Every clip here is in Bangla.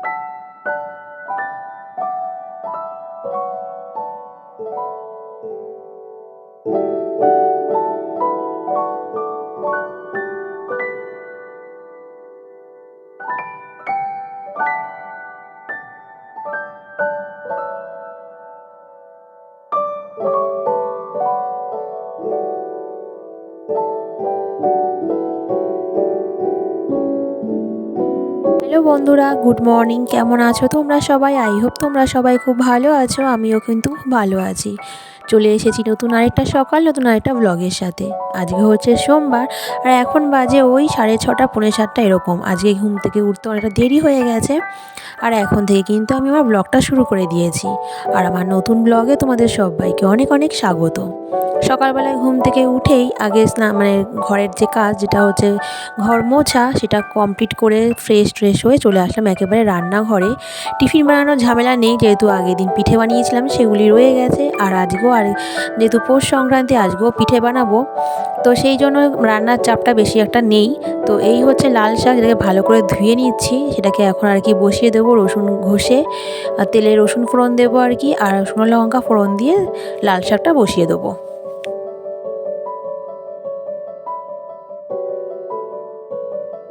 you হ্যালো বন্ধুরা, গুড মর্নিং। কেমন আছো তোমরা সবাই? আই হোপ তোমরা সবাই খুব ভালো আছো, আমিও কিন্তু খুব ভালো আছি। চলে এসেছি নতুন আরেকটা সকাল, নতুন আরেকটা ব্লগের সাথে। আজকে হচ্ছে সোমবার, আর এখন বাজে ওই সাড়ে ছটা, পৌনে সাতটা এরকম। আজকে ঘুম থেকে উঠতে অনেকটা দেরি হয়ে গেছে, আর এখন থেকে কিন্তু আমি আমার ব্লগটা শুরু করে দিয়েছি। আর আমার নতুন ব্লগে তোমাদের সবাইকে অনেক অনেক স্বাগত। সকালবেলায় ঘুম থেকে উঠেই আগে স্নান মানে ঘরের যে কাজ, যেটা হচ্ছে ঘর মোছা, সেটা কমপ্লিট করে ফ্রেশ ট্রেশ হয়ে চলে আসলাম একেবারে রান্নাঘরে। টিফিন বানানোর ঝামেলা নেই, যেহেতু আগের দিন পিঠে বানিয়েছিলাম, সেগুলি রয়ে গেছে। আর আজকেও আর যেহেতু পৌষ সংক্রান্তি, আজকেও পিঠে বানাবো। তো সেই জন্য রান্নার চাপটা বেশি একটা নেই। তো এই হচ্ছে লাল শাক যেটাকে ভালো করে ধুয়ে নিচ্ছি। সেটাকে এখন আর কি বসিয়ে দেবো রসুন ঘষে। তেলে রসুন ফোড়ন দেবো আর কি, আর শুকনো লঙ্কা ফোড়ন দিয়ে লাল শাকটা বসিয়ে দেবো।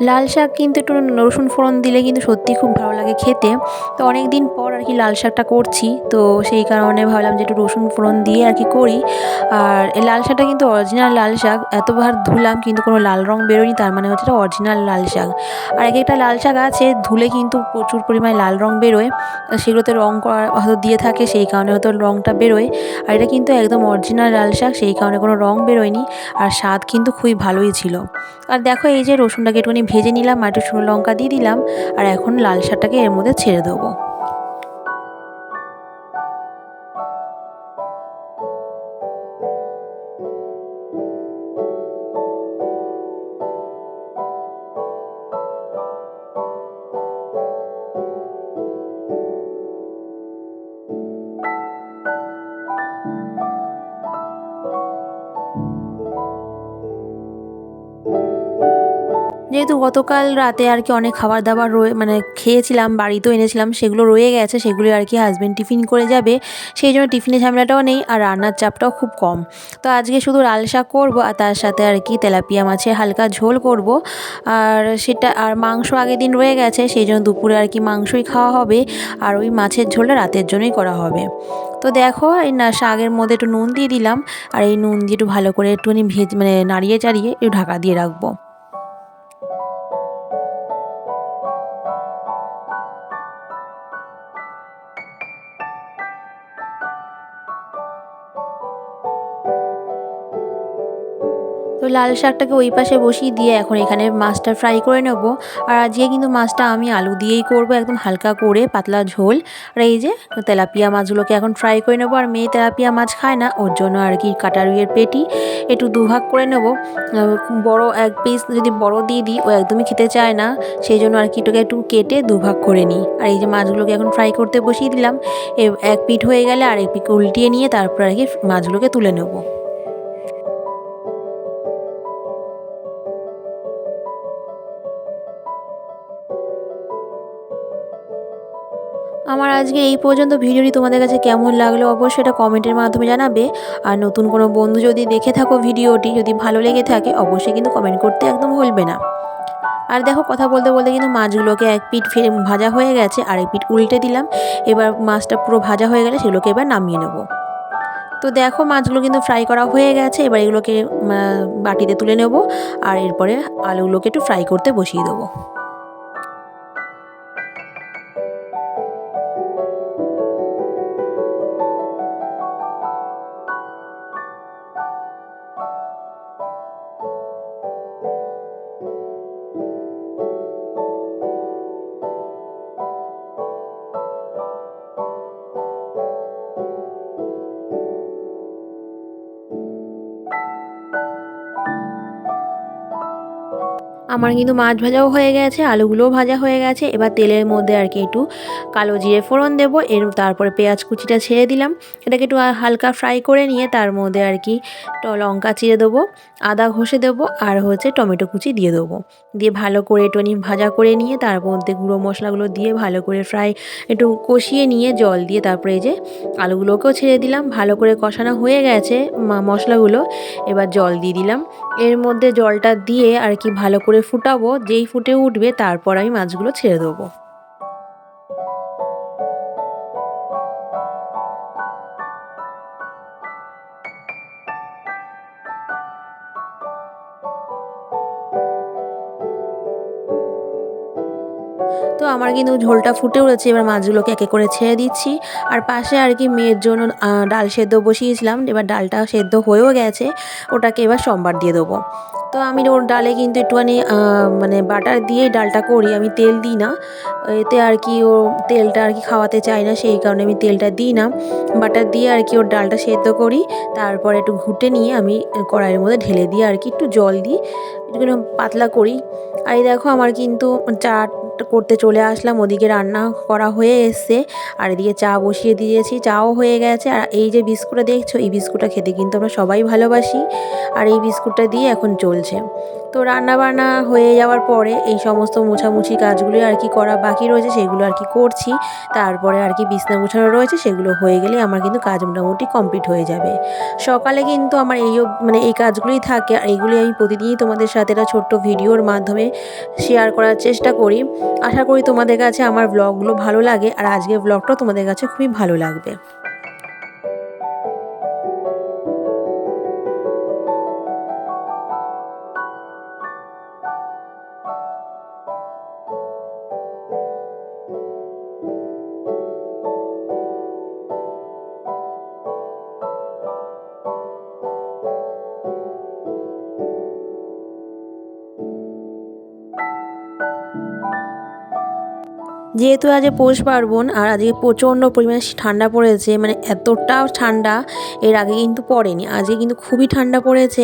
লাল শাক কিন্তু একটু রসুন ফোড়ন দিলে কিন্তু সত্যি খুব ভালো লাগে খেতে। তো অনেক দিন পর আর কি লাল শাকটা করছি। তো সেই কারণে ভাবলাম যে একটু রসুন ফোড়ন দিয়ে আর কি করি। আর এই লাল শাকটা কিন্তু অরিজিনাল লাল শাক। এতবার ধুলাম কিন্তু কোনো লাল রং বেরোয়নি, তার মানে হচ্ছে এটা অরিজিনাল লাল শাক। আর এক একটা লাল শাক আছে, ধুলে কিন্তু প্রচুর পরিমাণে লাল রং বেরোয়। সেগুলোতে রং করা হয়তো দিয়ে থাকে, সেই কারণে হয়তো রংটা বেরোয়। আর এটা কিন্তু একদম অরিজিনাল লাল শাক, সেই কারণে কোনো রং বেরোয়নি। আর স্বাদ কিন্তু খুবই ভালোই ছিল। আর দেখো এই যে রসুনটাকে একটুখানি ভেজে নিলাম, আর একটু শুকনো লঙ্কা দিয়ে দিলাম, আর এখন লাল শাকটাকে এর মধ্যে ছেড়ে দেবো। যেহেতু গতকাল রাতে আর কি অনেক খাবার দাবার রয়ে মানে খেয়েছিলাম বাড়িতেও এনেছিলাম, সেগুলো রয়ে গেছে, সেগুলো আর কি হাজব্যান্ড টিফিন করে যাবে। সেই জন্য টিফিনের ঝামেলাটাও নেই আর রান্নার চাপটাও খুব কম। তো আজকে শুধু লাল শাক করব আর তার সাথে আর কি তেলাপিয়া মাছের হালকা ঝোল করব। আর সেটা, আর মাংস আগের দিন রয়ে গেছে, সেই জন্য দুপুরে আর কি মাংসই খাওয়া হবে আর ওই মাছের ঝোলটা রাতের জন্যই করা হবে। তো দেখো, এই না শাকের মধ্যে একটু নুন দিয়ে দিলাম, আর এই নুন দিয়ে একটু ভালো করে একটুখানি ভেজ মানে নাড়িয়ে চাড়িয়ে একটু ঢাকা দিয়ে রাখব। লাল শাকটাকে ওই পাশে বসিয়ে দিয়ে এখন এখানে মাছটা ফ্রাই করে নেব। আর আজকে কিন্তু মাছটা আমি আলু দিয়েই করব, একদম হালকা করে পাতলা ঝোল। আর এই যে তেলাপিয়া মাছগুলোকে এখন ফ্রাই করে নেব। আর মেয়ে তেলাপিয়া মাছ খায় না, ওর জন্য আর কি কাটারুইয়ের পেটি। একটু দুভাগ করে নেব। বড় এক পিস যদি বড় দিয়ে দিই, ও একদমই খেতে চায় না। সেই জন্য আর কি এটাকে একটু কেটে দুভাগ করে নিই। আর এই যে মাছগুলোকে এখন ফ্রাই করতে বসিয়ে দিলাম। এ, এক পিঠ হয়ে গেলে আর এক পিঠ উল্টিয়ে নিয়ে তারপর আর কি মাছগুলোকে তুলে নেব। আমার আজকে এই পর্যন্ত ভিডিওটি তোমাদের কাছে কেমন লাগল অবশ্যই এটা কমেন্টের মাধ্যমে জানাবে। আর নতুন কোনো বন্ধু যদি দেখে থাকো ভিডিওটি, যদি ভালো লেগে থাকে, অবশ্যই কিন্তু কমেন্ট করতে একদম ভুলবে না। আর দেখো কথা বলতে বলতে কিন্তু মাছগুলোকে এক পিঠ ফিরে ভাজা হয়ে গেছে, আর এক পিঠ উল্টে দিলাম। এবার মাছটা পুরো ভাজা হয়ে গেলে সেগুলোকে এবার নামিয়ে নেব। তো দেখো মাছগুলো কিন্তু ফ্রাই করা হয়ে গেছে, এবার এগুলোকে বাটিতে তুলে নেব, আর এরপরে আলুগুলোকে একটু ফ্রাই করতে বসিয়ে দেবো। আমার কিন্তু মাছ ভাজাও হয়ে গেছে, আলুগুলোও ভাজা হয়ে গেছে। এবার তেলের মধ্যে আর কি একটু কালো জিরে ফোড়ন দেবো, এর তারপরে পেঁয়াজ কুচিটা ছেড়ে দিলাম। এটাকে একটু হালকা ফ্রাই করে নিয়ে তার মধ্যে আর কি লঙ্কা চিড়ে দেবো, আদা ঘষে দেবো, আর হচ্ছে টমেটো কুচি দিয়ে দেবো। দিয়ে ভালো করে একটু ভাজা করে নিয়ে তার মধ্যে গুঁড়ো মশলাগুলো দিয়ে ভালো করে ফ্রাই একটু কষিয়ে নিয়ে জল দিয়ে তারপরে এই যে আলুগুলোকেও ছেড়ে দিলাম। ভালো করে কষানো হয়ে গেছে মশলাগুলো, এবার জল দিয়ে দিলাম। এর মধ্যে জলটা দিয়ে আর কি ভালো করে ফুটাবো যেই ফুটে উঠবে তারপর আমি মাছগুলো ছেড়ে দেবো। তো আমার কিন্তু ঝোলটা ফুটে উঠেছে, এবার মাছগুলোকে একে করে ছেড়ে দিচ্ছি। আর পাশে আর কি মেয়ের জন্য ডাল সেদ্ধ বসিয়েছিলাম, এবার ডালটা সেদ্ধ হয়েও গেছে, ওটাকে এবার সোমবার দিয়ে দেবো। তো আমি ওর ডালে কিন্তু একটুখানি মানে বাটার দিয়ে ডালটা করি, আমি তেল দিই না। এতে আর কি ও তেলটা আর কি খাওয়াতে চাই না, সেই কারণে আমি তেলটা দিই না। বাটার দিয়ে আর কি ওর ডালটা সেদ্ধ করি, তারপর একটু ঘুটে নিয়ে আমি কড়াইয়ের মধ্যে ঢেলে দিয়ে আর কি একটু জল দিই একটু পাতলা করি। আর এই দেখো আমার কিন্তু চা করতে চলে আসলাম। ওদিকে রান্না করা হয়ে এসছে। আর এদিকে চা বসিয়ে দিয়েছি। চাও হয়ে গেছে। আর এই যে বিস্কুটটা দেখছ, এই বিস্কুটটা খেতে কিন্তু আমরা সবাই ভালোবাসি। আর এই বিস্কুটটা দিয়ে এখন চলছে। তো রান্না বান্না হয়ে যাওয়ার পরে এই সমস্ত মোছামুছি কাজগুলো আর কি করা বাকি রয়েছে, সেগুলো আর কি করছি। তারপরে আর কি বিছনা গুছানো রয়েছে, সেগুলো হয়ে গেলে আমার কিন্তু কাজ মোটামুটি কমপ্লিট হয়ে যাবে। সকালে কিন্তু আমার এই মানে এই কাজগুলোই থাকে। আর এইগুলি আমি প্রতিদিনই তোমাদের সাথে একটা ছোট্ট ভিডিওর মাধ্যমে শেয়ার করার চেষ্টা করি। আশা করি তোমাদের কাছে আমার ব্লগগুলো ভালো লাগে, আর আজকের ব্লগটা তোমাদের কাছে খুবই ভালো লাগবে। যেহেতু আজ পৌষ পার্বণ আর আজকে প্রচণ্ড পরিমাণে ঠান্ডা পড়েছে মানে এতটা ঠান্ডা এর আগে কিন্তু পড়েনি। আজকে কিন্তু খুবই ঠান্ডা পড়েছে।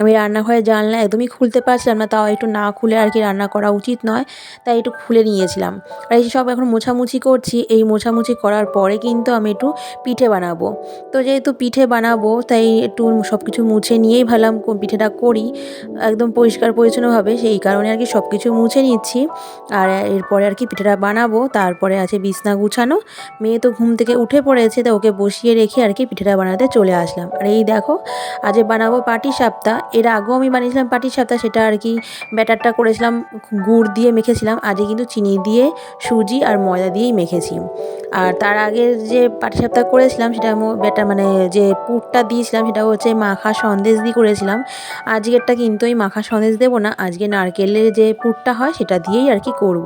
আমি রান্নাঘরে জানলা একদমই খুলতে পারছিলাম না, তাও একটু না খুলে আর কি রান্না করা উচিত নয়, তাই একটু খুলে নিয়েছিলাম। আর এই সব এখন মোছামুছি করছি, এই মোছামুছি করার পরে কিন্তু আমি একটু পিঠে বানাবো। তো যেহেতু পিঠে বানাবো, তাই একটু সব কিছু মুছে নিয়েই ভাবলাম পিঠেটা করি। একদম পরিষ্কার পরিচ্ছন্নভাবে, সেই কারণে আর কি সব কিছু মুছে নিচ্ছি। আর এরপরে আর কি পিঠেটা বানাবো। খাব তারপরে আছে বিছনা গুছানো। মেয়ে তো ঘুম থেকে উঠে পড়েছে, তো ওকে বসিয়ে রেখে আর কি পিঠেটা বানাতে চলে আসলাম। আর এই দেখো, আজ বানাবো পাটি সাপ্তা এর আগেও আমি বানিয়েছিলাম পাটি সাপ্তা সেটা আর কি ব্যাটারটা করেছিলাম, গুড় দিয়ে মেখেছিলাম। আজকে কিন্তু চিনি দিয়ে সুজি আর ময়দা দিয়েই মেখেছি। আর তার আগে যে পাটি সাপ্তা করেছিলাম, সেটা ব্যাটার মানে যে পুরটা দিয়েছিলাম, সেটা হচ্ছে মাখা সন্দেশ দিয়ে করেছিলাম। আজকেরটা কিন্তু ওই মাখা সন্দেশ দেবো না, আজকে নারকেলের যে পুরটা হয়, সেটা দিয়েই আর কি করব।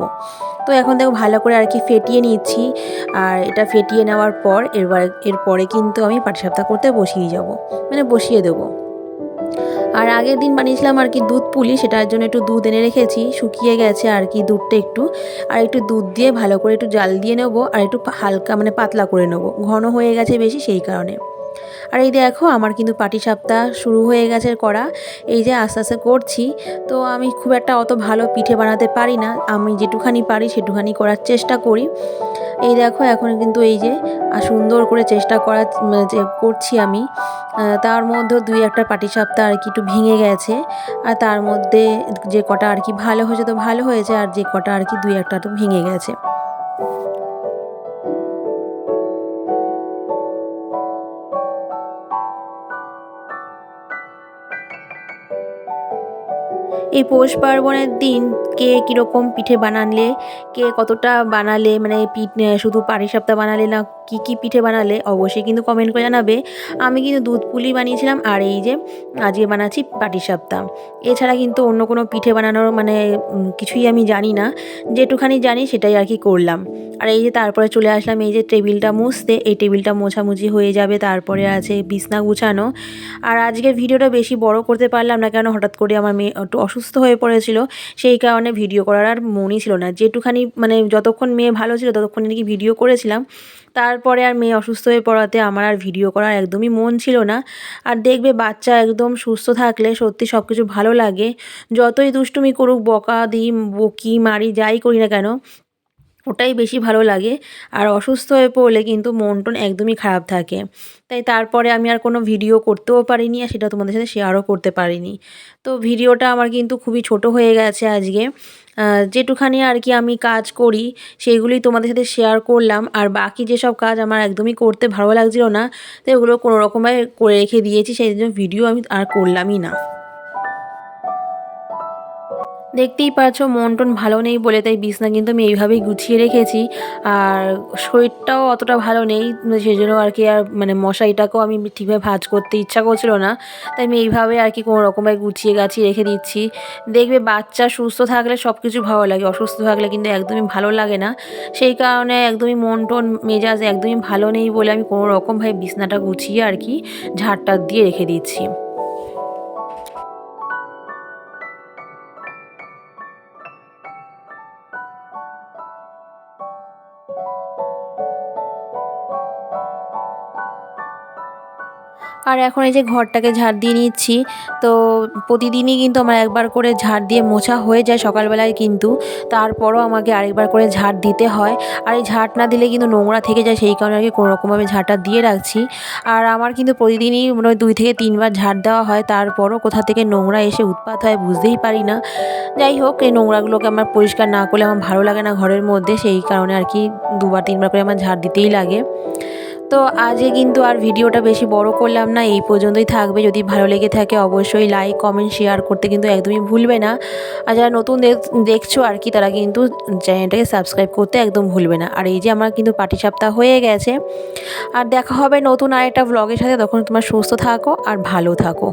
তো এখন দেখো ভালো করে আর কি ফেটিয়ে নিচ্ছি। আর এটা ফেটিয়ে নেওয়ার পর এরবার, এরপরে কিন্তু আমি পাটিসাপটা করতে বসিয়ে যাব। মানে বসিয়ে দেবো। আর আগের দিন বানিয়েছিলাম আর কি দুধ পুলি, সেটার জন্য একটু দুধ এনে রেখেছি। শুকিয়ে গেছে আর কি দুধটা একটু। আর একটু দুধ দিয়ে ভালো করে একটু জাল দিয়ে নেব আর একটু হালকা মানে পাতলা করে নেব। ঘন হয়ে গেছে বেশি সেই কারণে। আর এই দেখো, আমার কিন্তু পাটি সাপ্তাহ শুরু হয়ে গেছে করা। এই যে আস্তে আস্তে করছি, তো আমি খুব একটা অত ভালো পিঠে বানাতে পারি না। আমি যেটুখানি পারি সেটুখানি করার চেষ্টা করি। এই দেখো, এখন কিন্তু এই যে সুন্দর করে চেষ্টা করার যে করছি আমি। তার মধ্যেও দুই একটা পাটি সাপ্তাহ আর কি একটু ভেঙে গেছে। আর তার মধ্যে যে কটা আর কি ভালো হয়েছে তো ভালো হয়েছে, আর যে কটা আর কি দুই একটা তো ভেঙে গেছে। এই পৌষ পার্বণের দিন কে কীরকম পিঠে বানালে, কে কতটা বানালে মানে পিঠ, শুধু পাটি সাপ্তাহ বানালে না কী কী পিঠে বানালে অবশ্যই কিন্তু কমেন্ট করে জানাবে। আমি কিন্তু দুধ পুলি বানিয়েছিলাম আর এই যে আজকে বানাচ্ছি পাটিসাপ্তা এছাড়া কিন্তু অন্য কোনো পিঠে বানানোর মানে কিছুই আমি জানি না। যেটুখানি জানি সেটাই আর কি করলাম। আর এই যে তারপরে চলে আসলাম এই যে টেবিলটা মুছতে। এই টেবিলটা মোছামুছি হয়ে যাবে, তারপরে আছে বিছনা গুছানো। আর আজকের ভিডিওটা বেশি বড় করতে পারলাম না, কেন হঠাৎ করে আমার মেয়ে একটু অসুস্থ হয়ে পড়েছিল। সেই কারণে ভিডিও করার আর মনই ছিল না। যেটুখানি মানে যতক্ষণ মেয়ে ভালো ছিল, ততক্ষণ নাকি ভিডিও করেছিলাম। তার তারপরে আর মেয়ে অসুস্থ হয়ে পড়াতে আমার আর ভিডিও করার একদমই মন ছিল না। আর দেখবে বাচ্চা একদম সুস্থ থাকলে সত্যি সব কিছু ভালো লাগে। যতই দুষ্টুমি করুক, বকা দিই, বকি, মারি, যাই করি না কেন ওটাই বেশি ভালো লাগে। আর অসুস্থ হয়ে পড়লে কিন্তু মন টন একদমই খারাপ থাকে। তাই তারপরে আমি আর কোনো ভিডিও করতেও পারিনি আর সেটা তোমাদের সাথে শেয়ারও করতে পারিনি। তো ভিডিওটা আমার কিন্তু খুবই ছোট হয়ে গেছে আজকে। যেটুখানি আর কি আমি কাজ করি, সেইগুলোই তোমাদের সাথে শেয়ার করলাম। আর বাকি যেসব কাজ আমার একদমই করতে ভালো লাগছিল না, তো এগুলো কোনো রকমভাবে করে রেখে দিয়েছি, সেই জন্য ভিডিও আমি আর করলামই না। দেখতেই পাচ্ছ মন টন ভালো নেই বলে তাই বিছনা কিন্তু আমি এইভাবেই গুছিয়ে রেখেছি। আর শরীরটাও অতটা ভালো নেই সেই জন্য আর কি আর মানে মশারিটাকেও আমি ঠিকভাবে ভাজ করতে ইচ্ছা করছিল না। তাই আমি এইভাবে আর কি কোনো রকমভাবে গুছিয়ে গাছিয়ে রেখে দিচ্ছি। দেখবে বাচ্চা সুস্থ থাকলে সব কিছু ভালো লাগে, অসুস্থ থাকলে কিন্তু একদমই ভালো লাগে না। সেই কারণে একদমই মন টন, মেজাজ একদমই ভালো নেই বলে আমি কোনো রকমভাবে বিছনাটা গুছিয়ে আর কি ঝাড়টা দিয়ে রেখে দিচ্ছি। আর এখন এই যে ঘরটাকে ঝাড় দিয়ে নিচ্ছি, তো প্রতিদিনই কিন্তু আমার একবার করে ঝাড় দিয়ে মোছা হয়ে যায় সকালবেলায় কিন্তু। তারপরও আমাকে আরেকবার করে ঝাড় দিতে হয়। আর এই ঝাড় না দিলে কিন্তু নোংরা থেকে যায়, সেই কারণে আর কি কোনো রকমভাবে ঝাড়টা দিয়ে রাখছি। আর আমার কিন্তু প্রতিদিনই মনে হয় দুই থেকে তিনবার ঝাড় দেওয়া হয়, তারপরও কোথা থেকে নোংরা এসে উৎপাত হয় বুঝতেই পারি না। যাই হোক, এই নোংরাগুলোকে আমার পরিষ্কার না করলে আমার ভালো লাগে না ঘরের মধ্যে, সেই কারণে আর কি দুবার, তিনবার করে আমার ঝাড় দিতেই লাগে। তো আজকে কিন্তু আর ভিডিওটা বেশি বড় করলাম না, এই পর্যন্তই থাকবে। যদি ভালো লেগে থাকে অবশ্যই লাইক কমেন্ট শেয়ার করতে কিন্তু একদমই ভুলবে না। আর যারা নতুন দেখছ আর কি, তারা কিন্তু চ্যানেলটাকে সাবস্ক্রাইব করতে একদম ভুলবে না। আর এই যে আমার কিন্তু পাটি সপ্তাহ হয়ে গেছে। আর দেখা হবে নতুন আরেকটা ব্লগের সাথে। তখন তোমার সুস্থ থাকো আর ভালো থাকো।